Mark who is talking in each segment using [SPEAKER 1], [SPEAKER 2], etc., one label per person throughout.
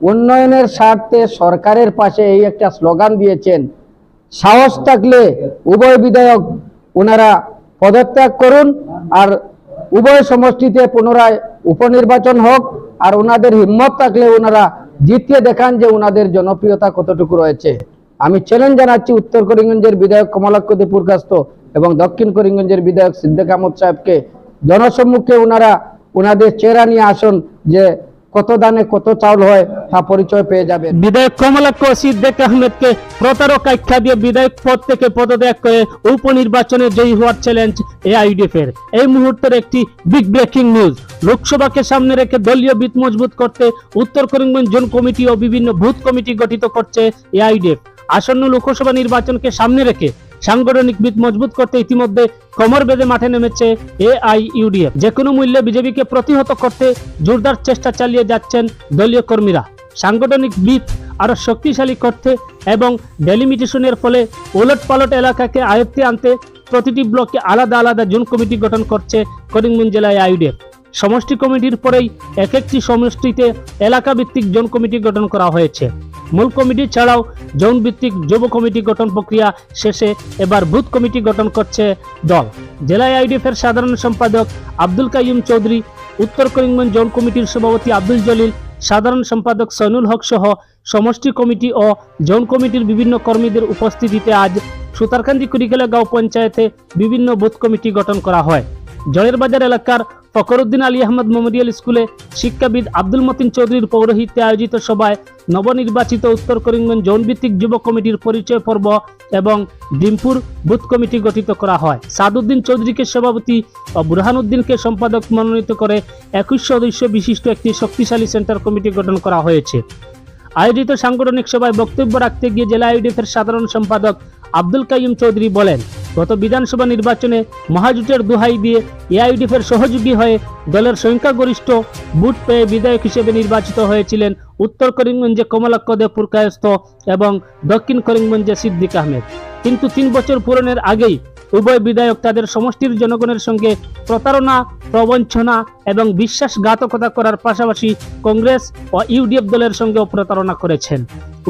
[SPEAKER 1] উন্নয়নের স্বার্থে সরকারের পাশে এই একটা স্লোগান দিয়েছেন। সাহস থাকলে উভয় বিধায়ক ওনারা পদত্যাগ করুন আর উভয় সমষ্টিতে পুনরায় উপনির্বাচন হোক আর ওনাদের হিম্মত থাকলে ওনারা জিতিয়ে দেখান যে ওনাদের জনপ্রিয়তা কতটুকু রয়েছে। আমি চ্যালেঞ্জ জানাচ্ছি উত্তর করিমগঞ্জের বিধায়ক কমলাক্ষ দীপুরকাস্ত এবং দক্ষিণ করিমগঞ্জের বিধায়ক সিদ্দিক আহমদ সাহেবকে। জনসম্মুখে ওনারা ওনাদের চেহারা নিয়ে আসুন যে কত দানে কত চাউল হয় তা পরিচয় পেয়ে যাবেন।
[SPEAKER 2] বিধায়ক কমলাক্ষ সিদ্দিক আহমেদকে প্রতারক আখ্যা দিয়ে বিধায়ক পদ থেকে পদত্যাগ করে উপনির্বাচনে জয়ী হওয়ার চ্যালেঞ্জ এআইডিএফ এর। এই মুহূর্তের একটি বিগ ব্রেকিং নিউজ লোকসভাকে সামনে রেখে দলীয় ভিত মজবুত করতে উত্তর করিমগঞ্জ জোন কমিটি ও বিভিন্ন বুথ কমিটি গঠিত করছে এআইডিএফ আসন্ন লোকসভা নির্বাচনকে সামনে রেখে সাংগঠনিক ভিত মজবুত করতে ইতিমধ্যে কমর বেঁধে মাঠে নেমেছে এআইইউডিএফ। যে কোনো মূল্যে বিজেপিকে প্রতিহত করতে জোরদার চেষ্টা চালিয়ে যাচ্ছেন দলীয় কর্মীরা। সাংগঠনিক ভিত আরও শক্তিশালী করতে এবং ডেলিমিটেশনের ফলে ওলট পালট এলাকাকে আয়ত্তে আনতে প্রতিটি ব্লকে আলাদা আলাদা জোন কমিটি গঠন করছে করিমগঞ্জ জেলায় আইউডিএফ সমষ্টি কমিটির পরেই এক একটি সমষ্টিতে এলাকা ভিত্তিক জোন কমিটি গঠন করা হয়েছে। মূল কমিটি ছাড়াও জোন ভিত্তিক যুব কমিটি গঠন প্রক্রিয়া শেষে এবার বুথ কমিটি গঠন করছে দল। জেলায় আইডিএফ এর সাধারণ সম্পাদক আব্দুল কাইয়ুম চৌধুরী, উত্তর করিমগঞ্জ জোন কমিটির সভাপতি আব্দুল জলিল, সাধারণ সম্পাদক সৈনুল হক সহ সমষ্টি কমিটি ও জোন কমিটির বিভিন্ন কর্মীদের উপস্থিতিতে আজ সুতারকান্দি কুড়িকেলা গাঁও পঞ্চায়েতে বিভিন্ন বুথ কমিটি গঠন করা হয়। জয়ের বাজার এলাকার ফকরুদ্দিন আলী আহমদ মেমোরিয়াল স্কুলে শিক্ষাবিদ আব্দুল মতিন চৌধুরীর পৌরোহিত্যে আয়োজিত সভায় নবনির্বাচিত উত্তর করিমগঞ্জ জোন ভিত্তিক যুব কমিটির পরিচয় পর্ব এবং ডিমপুর বুথ কমিটি গঠিত করা হয়। সাদউদ্দিন চৌধুরীকে সভাপতি ও বুরহানুদ্দিনকে সম্পাদক মনোনীত করে একুশ সদস্য বিশিষ্ট একটি শক্তিশালী সেন্টার কমিটি গঠন করা হয়েছে। আয়োজিত সাংগঠনিক সভায় বক্তব্য রাখতে গিয়ে জেলা আইডিএফের সাধারণ সম্পাদক আব্দুল কাইম চৌধুরী বলেন গত বিধানসভা নির্বাচনে মহাজোটের দোহাই দিয়ে এআইডিএফের সহযোগী হয়ে দলের সংখ্যাগরিষ্ঠ বুট পেয়ে বিধায়ক হিসেবে নির্বাচিত হয়েছিলেন উত্তর করিমগঞ্জে কমলাক্ষ দেবপুর কায়স্থ এবং দক্ষিণ করিমগঞ্জে সিদ্দিক আহমেদ। কিন্তু তিন বছর পূরণের আগেই উভয় বিধায়ক তাদের সমষ্টির জনগণের সঙ্গে প্রতারণা, প্রবঞ্চনা এবং বিশ্বাসঘাতকতা করার পাশাপাশি কংগ্রেস ও ইউডিএফ দলের সঙ্গেও প্রতারণা করেছেন।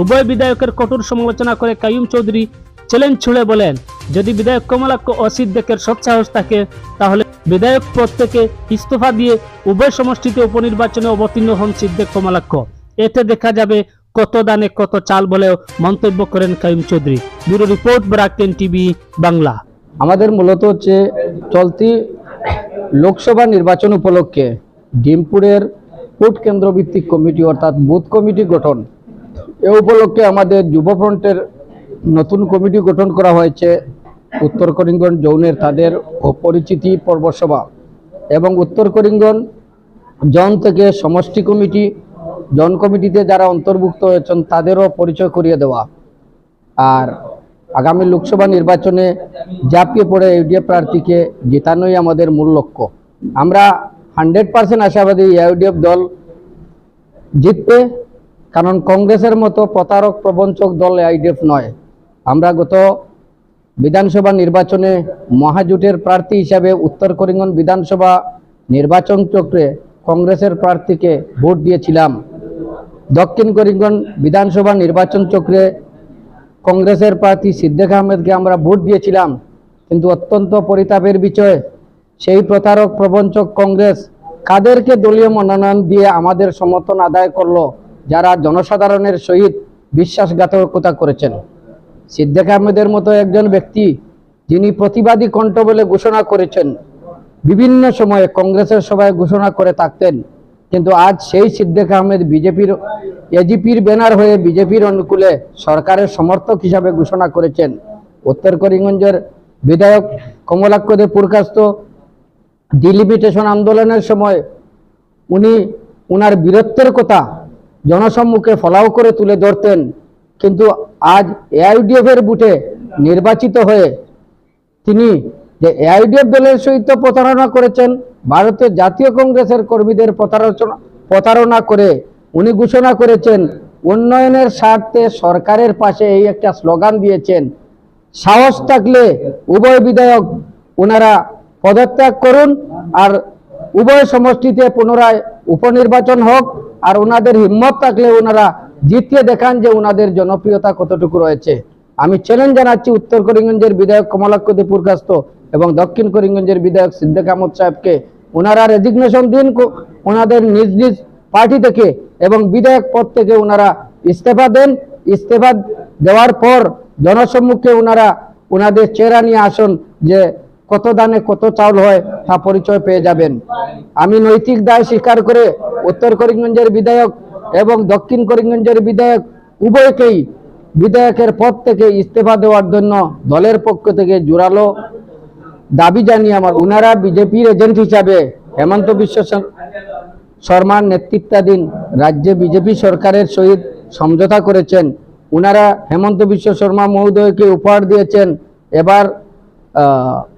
[SPEAKER 2] উভয় বিধায়কের কঠোর সমালোচনা করে কাইয়ুম চৌধুরী চ্যালেঞ্জ ছুড়ে বলেন, যদি বিধায়ক কমলাক্ষ ও সিদ্দিকের সৎসাহস থাকে, তাহলে বিধায়ক পদ থেকে ইস্তফা দিয়ে উভয় সমষ্টিতে উপনির্বাচনে অবতীর্ণ হন সিদ্দিক কমলাক্ষ। এতে দেখা যাবে কত দানে কত চাল বলেও মন্তব্য করেন কাইম চৌধুরী। ব্যুরো রিপোর্ট ব্রাকেন টিভি, বাংলা।
[SPEAKER 1] আমাদের মূলত হচ্ছে চলতি লোকসভা নির্বাচন উপলক্ষে ডিমপুরের ভোট কেন্দ্র ভিত্তিক কমিটি অর্থাৎ বুথ কমিটি গঠন। এ উপলক্ষে আমাদের যুব ফ্রন্টের নতুন কমিটি গঠন করা হয়েছে উত্তর করিমগঞ্জ জৌনের তাদের পরিচিতি পর্ব সভা এবং উত্তর করিমগঞ্জ জন থেকে সমষ্টি কমিটি জন কমিটিতে যারা অন্তর্ভুক্ত হয়েছেন তাদেরও পরিচয় করিয়ে দেওয়া। আর আগামী লোকসভা নির্বাচনে জাপিয়ে পড়ে ইউডিএফ প্রার্থীকে জেতানোই আমাদের মূল লক্ষ্য। আমরা হান্ড্রেড পার্সেন্ট আশাবাদী ইউডিএফ দল জিতবে, কারণ কংগ্রেসের মতো প্রতারক প্রবঞ্চক দল আইডিএফ নয়। আমরা গত বিধানসভা নির্বাচনে মহাজোটের প্রার্থী হিসাবে উত্তর করিমগঞ্জ বিধানসভা নির্বাচন চক্রে কংগ্রেসের প্রার্থীকে ভোট দিয়েছিলাম। দক্ষিণ করিমগঞ্জ বিধানসভা নির্বাচন চক্রে কংগ্রেসের প্রার্থী সিদ্দিক আহমেদকে আমরা ভোট দিয়েছিলাম, কিন্তু অত্যন্ত পরিতাপের বিষয়, সেই প্রতারক প্রবঞ্চক কংগ্রেস কাদেরকে দলীয় মনোনয়ন দিয়ে আমাদের সমর্থন আদায় করল, যারা জনসাধারণের সহিত বিশ্বাসঘাতকতা করেছেন। সিদ্দিক আহমেদের মতো একজন ব্যক্তি যিনি প্রতিবাদী কণ্ঠ বলে ঘোষণা করেছেন। বিভিন্ন সময়ে কংগ্রেসের সভায় ঘোষণা করে থাকতেন। কিন্তু আজ সেই সিদ্দিক আহমেদ বিজেপির, এজিপির ব্যানার হয়ে বিজেপির অনুকূলে সরকারের সমর্থক হিসাবে ঘোষণা করেছেন। উত্তর করিমগঞ্জের বিধায়ক কমলাক্ষ দে পুরকাস্ত ডিলিমিটেশন আন্দোলনের সময় উনি, উনার বীরত্বের কথা জনসম্মুখে ফলাও করে তুলে ধরতেন। কিন্তু আজ এআইডিএফ এর বুটে নির্বাচিত হয়ে তিনি যে এআইডিএফ দলের সহিত প্রতারণা করেছেন, ভারতের জাতীয় কংগ্রেসের কর্মীদের প্রতারণা প্রতারণা করে উনি ঘোষণা করেছেন, উন্নয়নের স্বার্থে সরকারের পাশে এই একটা স্লোগান দিয়েছেন, সাহস থাকলে উভয় বিধায়ক ওনারা পদত্যাগ করুন আর উভয় সমষ্টিতে পুনরায় উপনির্বাচন হোক আর ওনাদের হিম্মত থাকলে ওনারা জিতিয়ে দেখান যে ওনাদের জনপ্রিয়তা কতটুকু রয়েছে। আমি চ্যালেঞ্জ জানাচ্ছি উত্তর করিমগঞ্জের বিধায়ক কমলাক্ষ দীপুরকাস্ত এবং দক্ষিণ করিমগঞ্জের বিধায়ক সিদ্দিক আহমদ সাহেবকে। ওনারা রেজিগনেশন দিন ওনাদের নিজ নিজ পার্টি থেকে এবং বিধায়ক পদ থেকে ওনারা ইস্তফা দেন। ইস্তফা দেওয়ার পর জনসম্মুখে ওনারা ওনাদের চেহারা নিয়ে আসুন যে কত দানে কত চাউল হয় তা পরিচয় পেয়ে যাবেন। আমি নৈতিক দায় স্বীকার করে উত্তর করিমগঞ্জের বিধায়ক এবং দক্ষিণ করিমগঞ্জের বিধায়ক উভয়কেই বিধায়কের পদ থেকে ইস্তফা দেওয়ার জন্য দলের পক্ষ থেকে জোরালো দাবি জানিয়ে আমার ওনারা বিজেপির এজেন্ট হিসাবে হেমন্ত বিশ্ব শর্মা- শর্মার নেতৃত্বাধীন রাজ্যে বিজেপি সরকারের সহিত সমঝোতা করেছেন। ওনারা হেমন্ত বিশ্ব শর্মা মহোদয়কে উপহার দিয়েছেন। এবার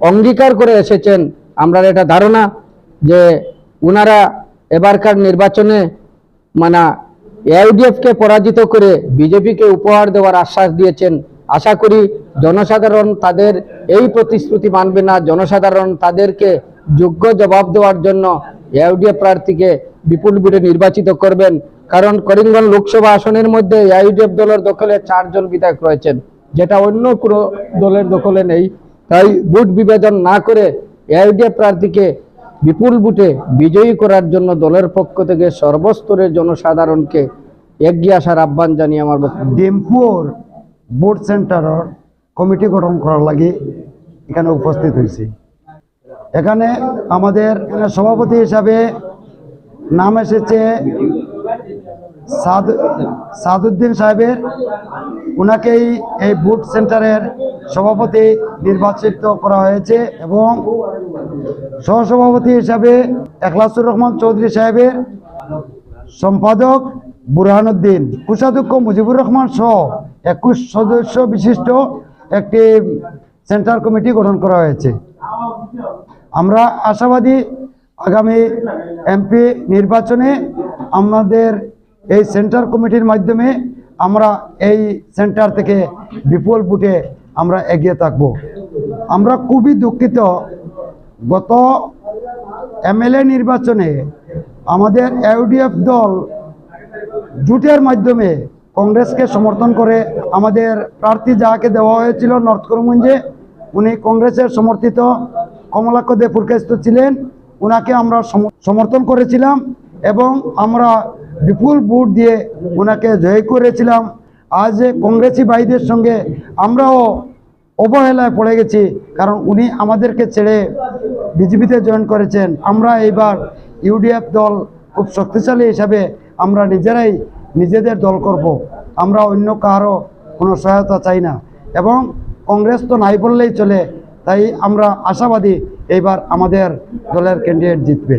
[SPEAKER 1] অঙ্গীকার করে এসেছেন। আমরা এটা ধারণা যে ওনারা এবারকার নির্বাচনে মানে এআইডিএফকে পরাজিত করে বিজেপিকে উপহার দেওয়ার আশ্বাস দিয়েছেন। আশা করি জনসাধারণ তাদের এই প্রতিশ্রুতি মানবে না। জনসাধারণ তাদেরকে যোগ্য জবাব দেওয়ার জন্য এআইডিএফ প্রার্থীকে বিপুল ভোটে নির্বাচিত করবেন। কারণ করিমগঞ্জ লোকসভা আসনের মধ্যে এআইডিএফ দলের দখলে চারজন বিধায়ক রয়েছেন, যেটা অন্য কোনো দলের দখলে নেই। তাই ভোট বিভাজন না করে এআইডিএফ প্রার্থীকে বিপুল বুটে বিজয়ী করার জন্য দলের পক্ষ থেকে সর্বস্তরের জনসাধারণকে এগিয়ে আসার আহ্বান জানিয়ে আমার
[SPEAKER 3] ডিম্পুর বোর্ড সেন্টারের কমিটি গঠন করার লাগে এখানে উপস্থিত হয়েছি। এখানে আমাদের সভাপতি হিসাবে নাম এসেছে সাদ সাদুদ্দিন সাহেবের। ওনাকেই এই বুট সেন্টারের সভাপতি নির্বাচিত করা হয়েছে এবং সহসভাপতি হিসাবে এখলাসুর রহমান চৌধুরী সাহেবের সম্পাদক বুরহানুদ্দিন, কোষাধ্যক্ষ মুজিবুর রহমান সহ একুশ সদস্য বিশিষ্ট একটি সেন্টার কমিটি গঠন করা হয়েছে। আমরা আশাবাদী আগামী এমপি নির্বাচনে আমাদের এই সেন্টার কমিটির মাধ্যমে আমরা এই সেন্টার থেকে বিপুল ভোটে আমরা এগিয়ে থাকব। আমরা খুবই দুঃখিত গত এমএলএ নির্বাচনে আমাদের ইউডিএফ দল জুটের মাধ্যমে কংগ্রেসকে সমর্থন করে আমাদের প্রার্থী যাকে দেওয়া হয়েছিল নর্থ করিমগঞ্জে, উনি কংগ্রেসের সমর্থিত কমলাক্ষ দেপুরকাস্ত ছিলেন। ওনাকে আমরা সমর্থন করেছিলাম এবং আমরা বিপুল ভোট দিয়ে ওনাকে জয় করেছিলাম। আজ কংগ্রেসি ভাইদের সঙ্গে আমরাও অবহেলায় পড়ে গেছি, কারণ উনি আমাদেরকে ছেড়ে বিজেপিতে জয়েন করেছেন। আমরা এইবার ইউডিএফ দল খুব শক্তিশালী হিসাবে আমরা নিজেরাই নিজেদের দল করব। আমরা অন্য কারও কোনো সহায়তা চাই না। এবং কংগ্রেস তো নাই বললেই চলে, তাই আমরা আশাবাদী এইবার আমাদের দলের ক্যান্ডিডেট জিতবে।